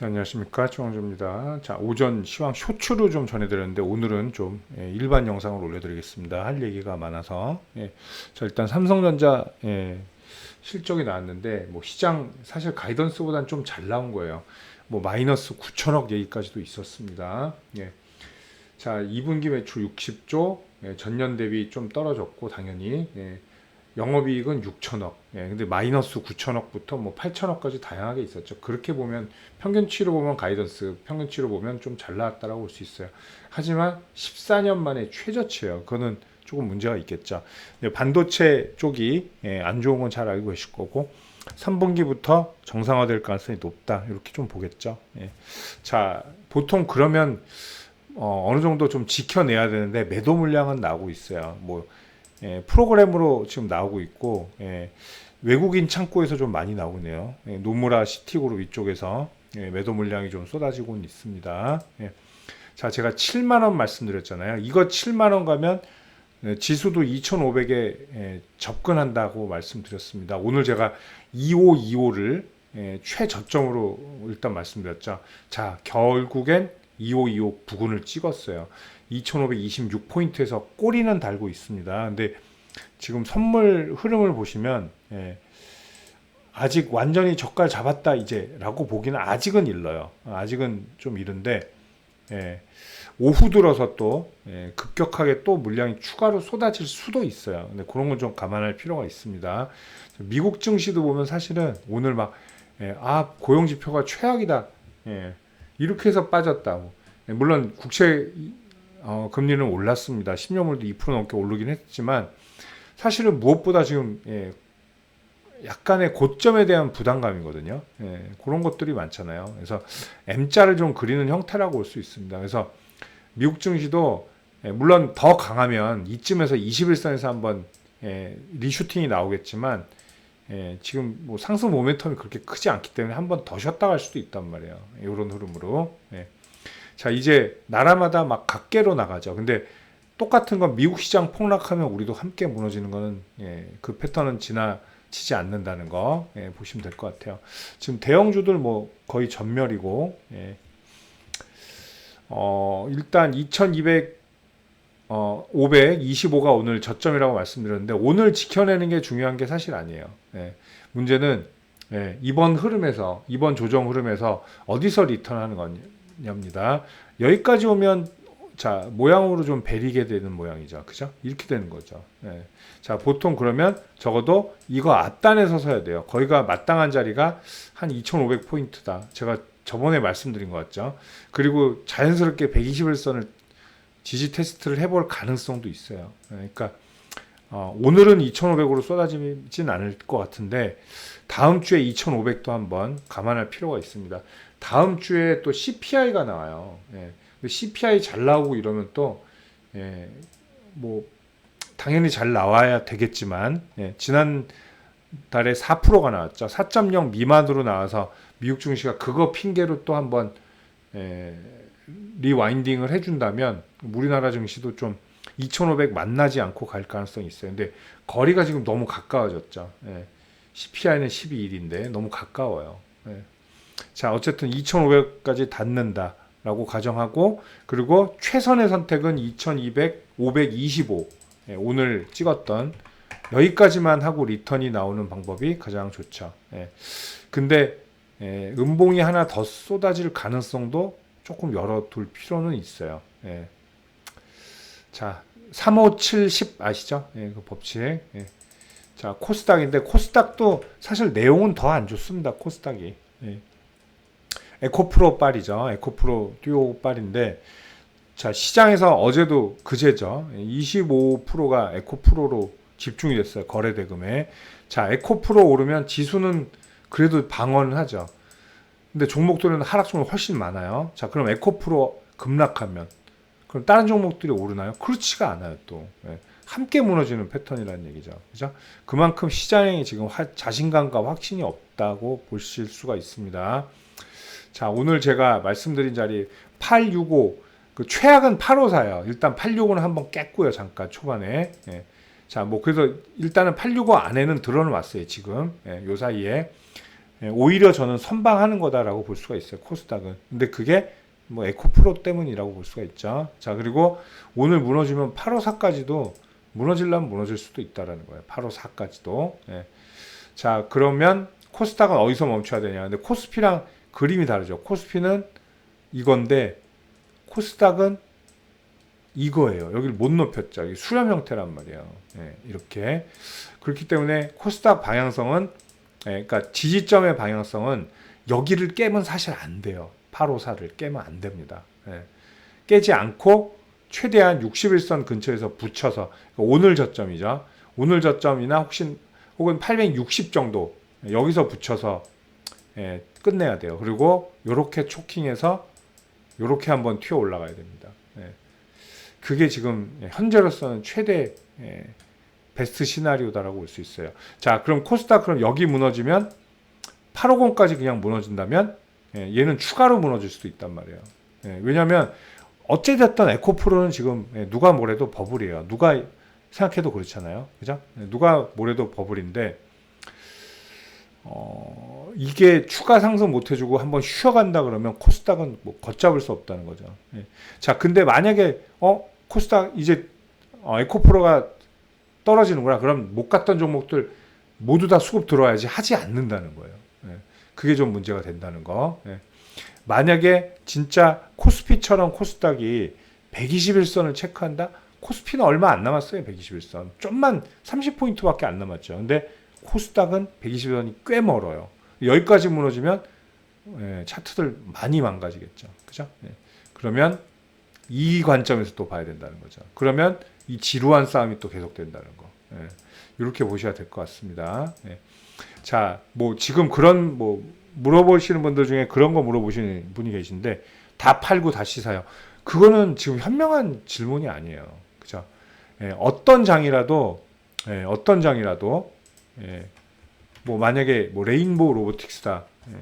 자, 안녕하십니까. 중앙조입니다. 자, 오전 시황 쇼츠로 좀 전해드렸는데, 오늘은 좀 예, 일반 영상을 올려드리겠습니다. 할 얘기가 많아서. 예. 자, 일단 삼성전자, 예, 실적이 나왔는데, 뭐, 시장, 사실 가이던스보다는 좀잘 나온 거예요. 뭐, 마이너스 9천억 얘기까지도 있었습니다. 예. 자, 2분기 매출 60조, 예, 전년 대비 좀 떨어졌고, 당연히. 예. 영업이익은 6천억. 예, 근데 마이너스 9천억부터 뭐 8천억까지 다양하게 있었죠. 그렇게 보면 평균치로 보면 가이던스, 평균치로 보면 좀 잘 나왔다라고 볼 수 있어요. 하지만 14년 만에 최저치예요. 그거는 조금 문제가 있겠죠. 반도체 쪽이 예, 안 좋은 건 잘 알고 계실 거고 3분기부터 정상화될 가능성이 높다. 이렇게 좀 보겠죠. 예. 자, 보통 그러면 어, 어느 정도 좀 지켜내야 되는데 매도 물량은 나오고 있어요. 뭐 예, 프로그램으로 지금 나오고 있고 예, 외국인 창고에서 좀 많이 나오네요. 예, 노무라 시티그룹 이쪽에서 예, 매도 물량이 좀 쏟아지고 있습니다. 예. 자, 제가 7만 원 말씀드렸잖아요. 이거 7만 원 가면 예, 지수도 2,500에 예, 접근한다고 말씀드렸습니다. 오늘 제가 2525를 예, 최저점으로 일단 말씀드렸죠. 자, 결국엔 2525 부근을 찍었어요. 2526포인트에서 꼬리는 달고 있습니다. 근데 지금 선물 흐름을 보시면 예, 아직 완전히 저가 잡았다 이제라고 보기는 아직은 일러요. 아직은 좀 이른데 예, 오후 들어서 또 예, 급격하게 또 물량이 추가로 쏟아질 수도 있어요. 근데 그런 건 좀 감안할 필요가 있습니다. 미국 증시도 보면 사실은 오늘 막 예, 아 고용 지표가 최악이다. 예, 이렇게 해서 빠졌다고. 예, 물론 국채 어, 금리는 올랐습니다. 10년물도 2% 넘게 오르긴 했지만 사실은 무엇보다 지금 예, 약간의 고점에 대한 부담감이거든요. 예, 그런 것들이 많잖아요. 그래서 M자를 좀 그리는 형태라고 볼 수 있습니다. 그래서 미국 증시도 예, 물론 더 강하면 이쯤에서 21선에서 한번 예, 리슈팅이 나오겠지만 예, 지금 뭐 상승 모멘텀이 그렇게 크지 않기 때문에 한번 더 쉬었다 갈 수도 있단 말이에요. 이런 흐름으로. 예. 자, 이제 나라마다 막 각계로 나가죠. 근데 똑같은 건 미국 시장 폭락하면 우리도 함께 무너지는 거는 예, 그 패턴은 지나치지 않는다는 거 예, 보시면 될 것 같아요. 지금 대형주들 뭐 거의 전멸이고 예. 어, 일단 2200 어, 525가 오늘 저점이라고 말씀드렸는데 오늘 지켜내는 게 중요한 게 사실 아니에요. 예. 문제는 예, 이번 흐름에서 이번 조정 흐름에서 어디서 리턴하는 거냐 입니다. 여기까지 오면 자 모양으로 좀 베리게 되는 모양이죠, 그죠? 이렇게 되는 거죠. 예. 자 보통 그러면 적어도 이거 앞단에 서 서야 돼요. 거기가 마땅한 자리가 한 2,500 포인트다. 제가 저번에 말씀드린 것 같죠. 그리고 자연스럽게 121선을 지지 테스트를 해볼 가능성도 있어요. 그러니까 어, 오늘은 2,500으로 쏟아지진 않을 것 같은데 다음 주에 2,500도 한번 감안할 필요가 있습니다. 다음 주에 또 CPI가 나와요. 예. CPI 잘 나오고 이러면 또 예, 뭐 당연히 잘 나와야 되겠지만 예, 지난 달에 4%가 나왔죠. 4.0 미만으로 나와서 미국 증시가 그거 핑계로 또 한번 예, 리와인딩을 해준다면 우리나라 증시도 좀 2,500 만나지 않고 갈 가능성이 있어요. 근데 거리가 지금 너무 가까워졌죠. 예. CPI는 12일인데 너무 가까워요. 예. 자, 어쨌든 2,500까지 닿는다라고 가정하고 그리고 최선의 선택은 2,200, 525 예, 오늘 찍었던 여기까지만 하고 리턴이 나오는 방법이 가장 좋죠. 예. 근데 예, 음봉이 하나 더 쏟아질 가능성도 조금 열어둘 필요는 있어요. 예. 자, 35710 아시죠? 예, 그 법칙. 예. 자, 코스닥인데 코스닥도 사실 내용은 더 안 좋습니다. 코스닥이. 예. 에코프로 빨이죠. 에코프로 듀오 빨인데 자, 시장에서 어제도 그제죠. 25%가 에코프로로 집중이 됐어요. 거래 대금에. 자, 에코프로 오르면 지수는 그래도 방어는 하죠. 근데 종목들은 하락 종목 훨씬 많아요. 자, 그럼 에코프로 급락하면 그럼 다른 종목들이 오르나요? 그렇지가 않아요, 또. 예. 함께 무너지는 패턴이라는 얘기죠. 그죠? 그만큼 시장에 지금 화, 자신감과 확신이 없다고 보실 수가 있습니다. 자, 오늘 제가 말씀드린 자리 865, 그 최악은 854예요. 일단 865는 한번 깼고요, 잠깐 초반에. 예. 자, 뭐 그래서 일단은 865 안에는 들어는 왔어요, 지금. 예, 요 사이에. 예, 오히려 저는 선방하는 거다라고 볼 수가 있어요. 코스닥은. 근데 그게 뭐 에코프로 때문이라고 볼 수가 있죠. 자, 그리고 오늘 무너지면 854까지도 무너질라면 무너질 수도 있다라는 거예요. 854까지도. 예. 자, 그러면 코스닥은 어디서 멈춰야 되냐? 근데 코스피랑 그림이 다르죠. 코스피는 이건데 코스닥은 이거예요. 여기를 못 높였죠. 이 수렴 형태란 말이에요. 예, 이렇게 그렇기 때문에 코스닥 방향성은 예, 그러니까 지지점의 방향성은 여기를 깨면 사실 안 돼요. 854를 깨면 안 됩니다. 예. 깨지 않고 최대한 61선 근처에서 붙여서 그러니까 오늘 저점이죠. 오늘 저점이나 혹시 혹은 860 정도 여기서 붙여서 예, 끝내야 돼요. 그리고 이렇게 초킹해서 이렇게 한번 튀어 올라가야 됩니다. 예. 그게 지금 현재로서는 최대 예, 베스트 시나리오다라고 볼 수 있어요. 자, 그럼 코스닥 그럼 여기 무너지면 850까지 그냥 무너진다면 예, 얘는 추가로 무너질 수도 있단 말이에요. 예, 왜냐하면 어찌됐든 에코프로는 지금 예, 누가 뭐래도 버블이에요. 누가 생각해도 그렇잖아요. 그죠? 예, 누가 뭐래도 버블인데 어, 이게 추가 상승 못 해주고 한번 쉬어간다 그러면 코스닥은 뭐 걷잡을 수 없다는 거죠. 예. 자, 근데 만약에 어 코스닥 이제 어, 에코프로가 떨어지는구나. 그럼 못 갔던 종목들 모두 다 수급 들어와야지 하지 않는다는 거예요. 예. 그게 좀 문제가 된다는 거. 예. 만약에 진짜 코스피처럼 코스닥이 121선을 체크한다? 코스피는 얼마 안 남았어요. 121선. 좀만 30포인트밖에 안 남았죠. 근데 코스닥은 120선이 꽤 멀어요. 여기까지 무너지면 예, 차트들 많이 망가지겠죠. 그죠? 예. 그러면 이 관점에서 또 봐야 된다는 거죠. 그러면 이 지루한 싸움이 또 계속된다는 거. 예. 이렇게 보셔야 될 것 같습니다. 예. 자, 뭐 지금 그런 뭐 물어보시는 분들 중에 그런 거 물어보시는 분이 계신데 다 팔고 다시 사요. 그거는 지금 현명한 질문이 아니에요. 그죠? 예, 어떤 장이라도 예, 어떤 장이라도 예, 뭐 만약에 뭐 레인보우 로보틱스다. 예.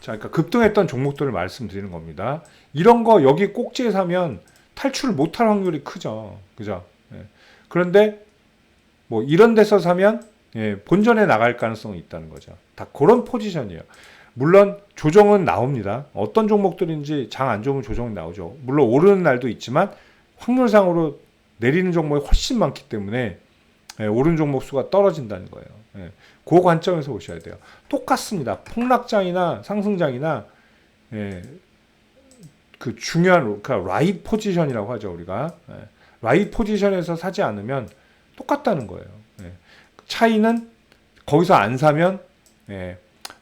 자, 그러니까 급등했던 종목들을 말씀드리는 겁니다. 이런 거 여기 꼭지에 사면 탈출을 못할 확률이 크죠. 그죠? 예. 그런데 뭐 이런 데서 사면 예, 본전에 나갈 가능성이 있다는 거죠. 다 그런 포지션이에요. 물론 조정은 나옵니다. 어떤 종목들인지 장 안 좋으면 조정이 나오죠. 물론 오르는 날도 있지만 확률상으로 내리는 종목이 훨씬 많기 때문에 예, 오른 종목 수가 떨어진다는 거예요. 예, 그 관점에서 보셔야 돼요. 똑같습니다. 폭락장이나 상승장이나 예, 그 중요한 그 라이트 포지션이라고 하죠 우리가 예, 라이트 포지션에서 사지 않으면 똑같다는 거예요. 예, 차이는 거기서 안 사면 예,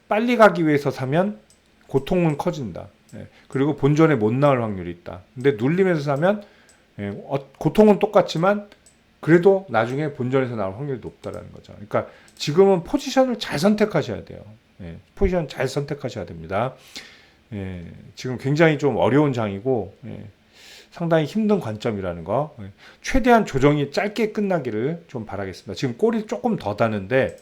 빨리 가기 위해서 사면 고통은 커진다. 예, 그리고 본전에 못 나올 확률이 있다. 근데 눌리면서 사면 예, 어, 고통은 똑같지만 그래도 나중에 본전에서 나올 확률이 높다라는 거죠. 그러니까 지금은 포지션을 잘 선택하셔야 돼요. 예, 포지션 잘 선택하셔야 됩니다. 예, 지금 굉장히 좀 어려운 장이고 예, 상당히 힘든 관점이라는 거. 예, 최대한 조정이 짧게 끝나기를 좀 바라겠습니다. 지금 꼬리 조금 더 다는데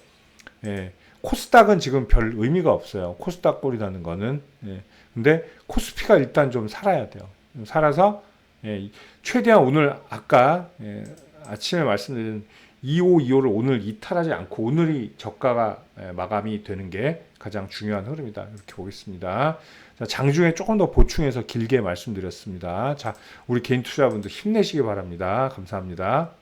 예, 코스닥은 지금 별 의미가 없어요. 코스닥 다는 거는. 예, 근데 코스피가 일단 좀 살아야 돼요. 살아서 예, 최대한 오늘 아까 예, 아침에 말씀드린 2525를 오늘 이탈하지 않고 오늘이 저가가 예, 마감이 되는 게 가장 중요한 흐름이다. 이렇게 보겠습니다. 자, 장중에 조금 더 보충해서 길게 말씀드렸습니다. 자, 우리 개인 투자분들 힘내시기 바랍니다. 감사합니다.